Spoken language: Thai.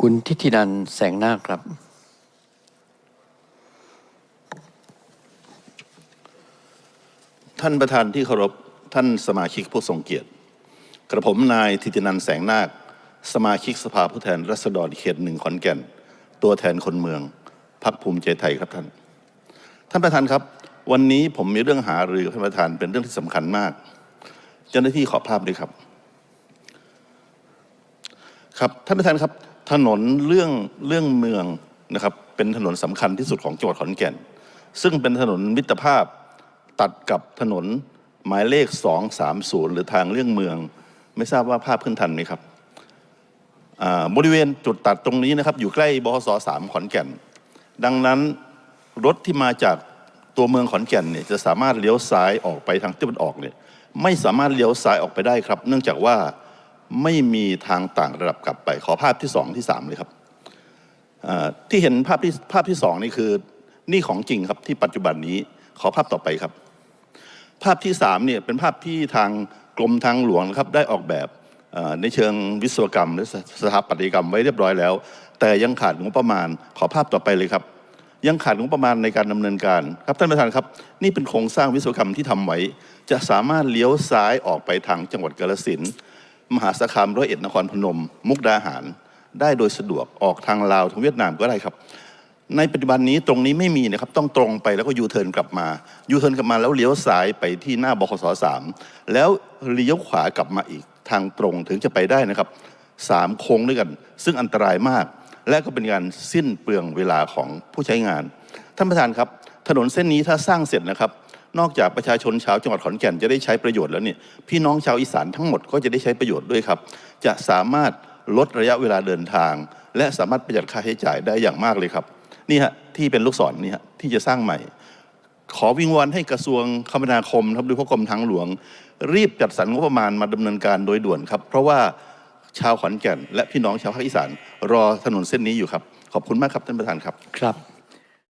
คุณทิตินันแสงนาคครับ ท่านประธานที่เคารพท่านสมาชิกผู้ทรงเกียรติ กระผมนายทิตินันแสงนาค สมาชิกสภาผู้แทนรัษฎรเขตหนึ่งขอนแก่น ตัวแทนคนเมืองพักภูมิใจไทยครับท่าน ท่านประธานครับ วันนี้ผมมีเรื่องหารือท่านประธานเป็นเรื่องที่สำคัญมาก เจ้าหน้าที่ขอภาพด้วยครับ ครับท่านประธานครับ ถนนเรื่องเรื่องเมืองนะครับเป็นถนนสำคัญที่สุดของจังหวัดขอนแก่น ซึ่งเป็นถนนมิตรภาพตัดกับถนนหมายเลข 230 หรือทางเลี่ยงเมือง ไม่ทราบว่าภาพขึ้นทันไหมครับบริเวณจุดตัดตรงนี้นะครับ อยู่ใกล้บขสสามขอนแก่น ดังนั้นรถที่มาจากตัวเมืองขอนแก่นเนี่ยจะสามารถเลี้ยวซ้ายออกไปทางทิศตะวันออกเนี่ยไม่สามารถเลี้ยวซ้ายออกไปได้ครับ เนื่องจากว่า ไม่มีทางต่างระดับกลับไป ขอภาพที่สองที่สามเลยครับที่เห็นภาพที่ภาพที่สองนี่คือนี่ของจริงครับที่ปัจจุบันนี้ขอภาพต่อไปครับ ภาพที่สามเนี่ยเป็นภาพที่ทางกรมทางหลวงนะครับได้ออกแบบในเชิงวิศวกรรมและสสถาปัตยกรรมไว้เรียบร้อยแล้ว แต่ยังขาดงบประมาณ ขอภาพต่อไปเลยครับ ยังขาดงบประมาณในการดำเนินการครับท่านประธานครับ นี่เป็นโครงสร้างวิศวกรรมที่ทำไว้ จะสามารถเลี้ยวซ้ายออกไปทางจังหวัดกาฬสินธุ์ มหาสารคามร้อยเอ็ดนครพนม มุกดาหารได้โดยสะดวกออกทางลาวทางเวียดนามก็ได้ครับ ในปัจจุบันนี้ตรงนี้ไม่มีนะครับต้องตรงไปแล้วก็ยูเทิร์นกลับมายูเทิร์นกลับมาแล้วเลี้ยวซ้ายไปที่หน้าบขสสามแล้วเลี้ยวขวากลับมาอีกทางตรงถึงจะไปได้นะครับสามโค้งด้วยกัน ซึ่งอันตรายมาก และก็เป็นการสิ้นเปลืองเวลาของผู้ใช้งาน ท่านประธานครับ ถนนเส้นนี้ถ้าสร้างเสร็จนะครับ นอกจากประชาชนชาวจังหวัดขอนแก่นจะได้ใช้ประโยชน์แล้วเนี่ยพี่น้องชาวอีสานทั้งหมดก็จะได้ใช้ประโยชน์ด้วยครับ จะสามารถลดระยะเวลาเดินทาง และสามารถประหยัดค่าใช้จ่ายได้อย่างมากเลยครับนี่ฮะที่เป็นลูกศรนี่ฮะที่จะสร้างใหม่ ขอวิงวอนให้กระทรวงคมนาคมครับโดยเฉพาะกรมทางหลวง รีบจัดสรรงบประมาณมาดำเนินการโดยด่วนครับ เพราะว่าชาวขอนแก่น และพี่น้องชาวภาคอีสานรอถนนเส้นนี้อยู่ครับ ขอบคุณมากครับท่านประธานครับครับ